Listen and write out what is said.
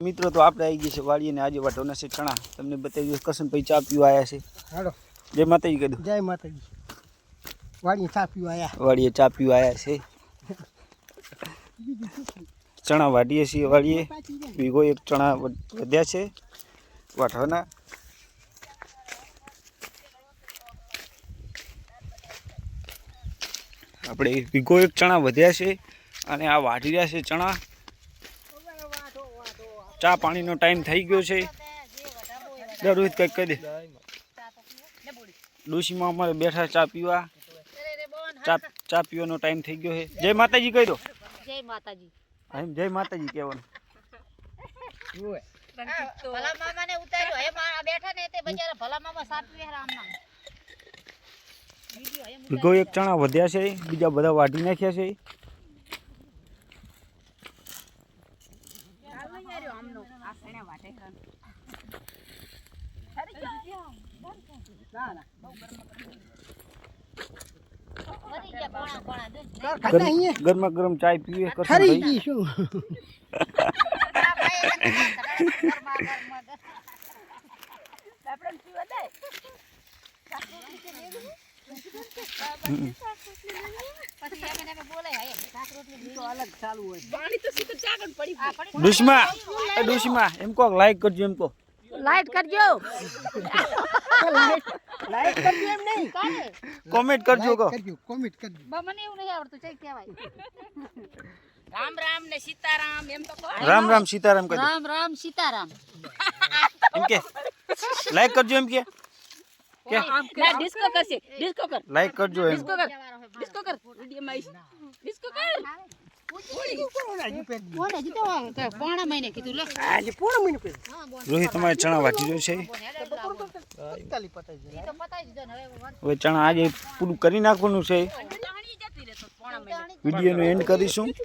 મિત્રો તો આપણે આવી ગયા છે વાડીએ ને આજે વાટોના છે ચણા તમને બતાવી દઉં કસનભાઈ ચા પીવા આવ્યા છે. હાલો. જય માતાજી કીધું જય માતાજી. વાડી ચા પીવા આવ્યા વાડીએ ચા પીવા આવ્યા છે. ચણા વાટીએ છીએ વાડીએ. વીઘો એક ચણા વધ્યા છે વાટવાના આપણે વીઘો એક ચણા વધ્યા છે અને આ વાટી રહ્યા છે ચણા. ચા પાણીનો ટાઈમ થઈ ગયો છે. રોહિત કંઈક કહી દે. ડોશીમાં અમારે બેઠા ચા પીવા. ચા ચા પીવાનો ટાઈમ થઈ ગયો છે. જય માતાજી કહી દો. જય માતાજી. એમ જય માતાજી કહેવાનું. ભલા મામા ઉતાર્યો. હે બેઠા ને તે બજારા ભલા મામા સાપી રામ નામ. એક ચણા વધ્યા છે. બીજા બધા વાઢી નાખ્યા છે. ગયા પોણા પોણા દે ખાતા ગરમ- ગરમા ગરમ ચાય પીવે ઠરી ગઈ શું ડુશમા એ એમ કહો લાઈક કરજો એમ કહો લાઈટ કરજો. લાઈટ કરજો એમ નહીં. કોમેન્ટ કરજો કો કરજો કોમેન્ટ કરજો. મને એવું નહીં આવડતું ચઈ કહેવાય. રામ રામ ને સીતારામ એમ તો કહો રામ રામ સીતારામ કરજો રામ રામ સીતારામ. એમ કે લાઈક કરજો એમ કે. કે ના ડિસ્કો કરશે ડિસ્કો કર. લાઈક કરજો એમ. ડિસ્કો કર. ડિસ્કો કર. વિડીયોમાં આવીશ ડિસ્કો કર રોહિત તમારે ચણા વાટી રહ્યો છે હવે ચણા આજે પૂરું કરી નાખવાનું છે. જાણી જતી રહેતો પોણા મહિને. વિડીયોનું એન્ડ કરીશું.